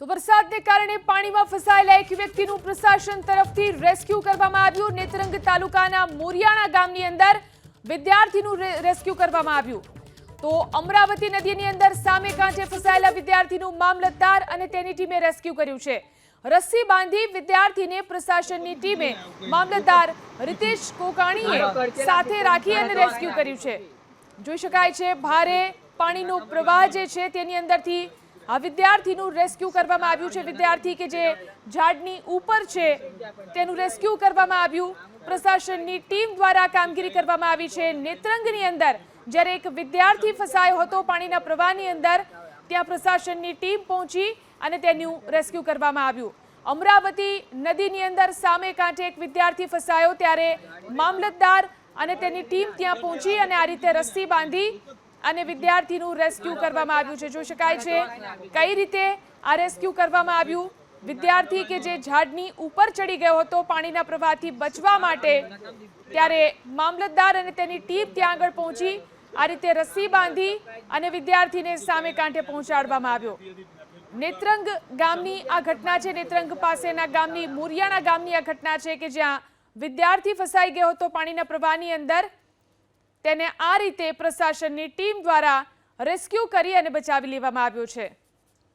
તો વરસાદને કારણે પાણીમાં ફસાયેલા એક વ્યક્તિનું પ્રશાસન તરફથી રેસ્ક્યુ કરવામાં આવ્યું. નેત્રંગ તાલુકાના મોરિયાણા ગામની અંદર વિદ્યાર્થીનું રેસ્ક્યુ કરવામાં આવ્યું. તો અમરાવતી નદીની અંદર સામે કાંઠે ફસાયેલા વિદ્યાર્થીનું મામલતદાર અને તેની ટીમે રેસ્ક્યુ કર્યું છે. રસ્સી બાંધી વિદ્યાર્થીને પ્રશાસનની ટીમે મામલતદાર રિતેશ કોકાણીએ સાથે રાખી અને રેસ્ક્યુ કર્યું છે. જોઈ શકાય છે, ભારે પાણીનો પ્રવાહ જે છે તેની અંદરથી આ વિદ્યાર્થીનું રેસ્ક્યુ કરવામાં આવ્યું છે. વિદ્યાર્થી કે જે ઝાડની ઉપર છે, તેનું રેસ્ક્યુ કરવામાં આવ્યું. પ્રશાસનની ટીમ દ્વારા કામગીરી કરવામાં આવી છે. નેત્રંગની અંદર જ્યારે એક વિદ્યાર્થી ફસાયો હતો પાણીના પ્રવાહની અંદર, ત્યાં પ્રશાસનની ટીમ પહોંચી અને તેનું રેસ્ક્યુ કરવામાં આવ્યું. અમરાવતી નદીની અંદર સામે કાંઠે એક વિદ્યાર્થી ફસાયો. ત્યારે મામલતદાર અને તેની ટીમ ત્યાં પહોંચી અને આ રીતે રસ્સી બાંધી અને વિદ્યાર્થીનું રેસ્ક્યુ કરવામાં આવ્યું છે. જોઈ શકાય છે કઈ રીતે આ રેસ્ક્યુ કરવામાં આવ્યું? વિદ્યાર્થી કે જે ઝાડની ઉપર ચડી ગયો હતો પાણીના પ્રવાહથી બચવા માટે ત્યારે મામલતદાર અને તેની ટીમ ત્યાં આગળ પહોંચી, આ રીતે રસ્સી બાંધી અને વિદ્યાર્થીને સામે કાંઠે પહોંચાડવામાં આવ્યો. નેત્રંગ ગામની આ ઘટના છે. નેત્રંગ પાસેના ગામની, મુરિયાના ગામની આ ઘટના છે કે જ્યાં વિદ્યાર્થી ફસાઈ ગયો હતો પાણીના પ્રવાહની અંદર. તેને આ રીતે પ્રશાસનની ટીમ દ્વારા રેસ્ક્યુ કરી અને બચાવી લેવામાં આવ્યો છે.